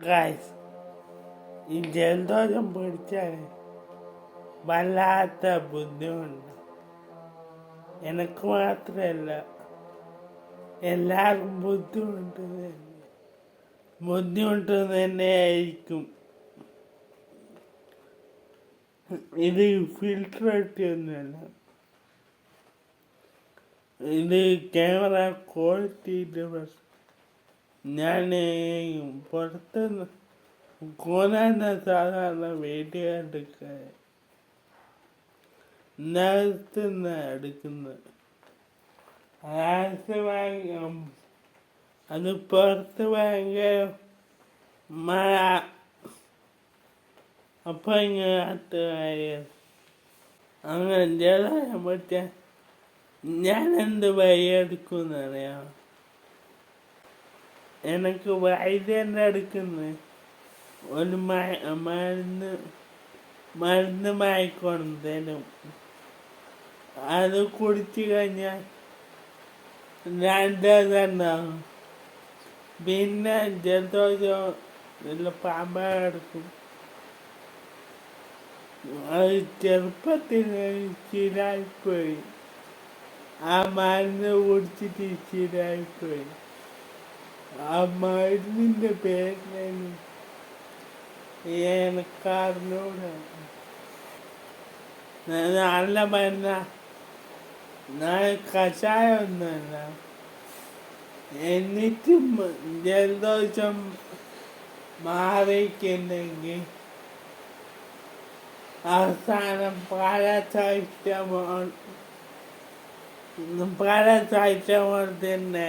Guys ഈ ജലദോഷം പിടിച്ചാൽ വല്ലാത്ത ബുദ്ധിമുട്ട് എനിക്ക് മാത്രമല്ല എല്ലാവർക്കും ബുദ്ധിമുട്ട് തന്നെ ബുദ്ധിമുട്ട് തന്നെയായിരിക്കും ഇത് ഫിൽറ്റർ ഒട്ടിയൊന്നുമല്ല ഇത് ക്യാമറ ക്വാളിറ്റിയുടെ പ്രശ്നം ഞാൻ പുറത്ത് കോനാന സാധാരണ എടുക്കാൻ നിലത്തുനിന്ന് എടുക്കുന്നത് ഭയങ്കര അത് പുറത്ത് ഭയങ്കര മഴ. അപ്പം ഇങ്ങനത്തെ അങ്ങനെ ജലം പറ്റിയ ഞാൻ എന്ത് വഴിയെടുക്കുമെന്നറിയാം എനിക്ക് വൈദ്യന്റെ അടുക്കുന്ന ഒരു മരുന്ന് മരുന്ന് മയക്കണം തരും അത് കുടിച്ചു കഴിഞ്ഞാൽ രണ്ടാകും പിന്നെ ജലദോഷം നല്ല കിടക്കും. അത് ചെറുപ്പത്തിൽ ശീലായിപ്പോയി ആ മരുന്ന് കുടിച്ചിട്ട് ശീലായിപ്പോയി ആ മരുന്നിന്റെ ഏനക്കാരനോട് എനിക്കറിഞ്ഞൂടെ നല്ല മരുന്ന ഞാൻ കഷായം ഒന്നല്ല എന്നിട്ടും ജലദോഷം മാറിക്കുന്നെങ്കിൽ അവസാനം പാരാസൈറ്റമോൾ പാരാസൈറ്റമോൾ തന്നെ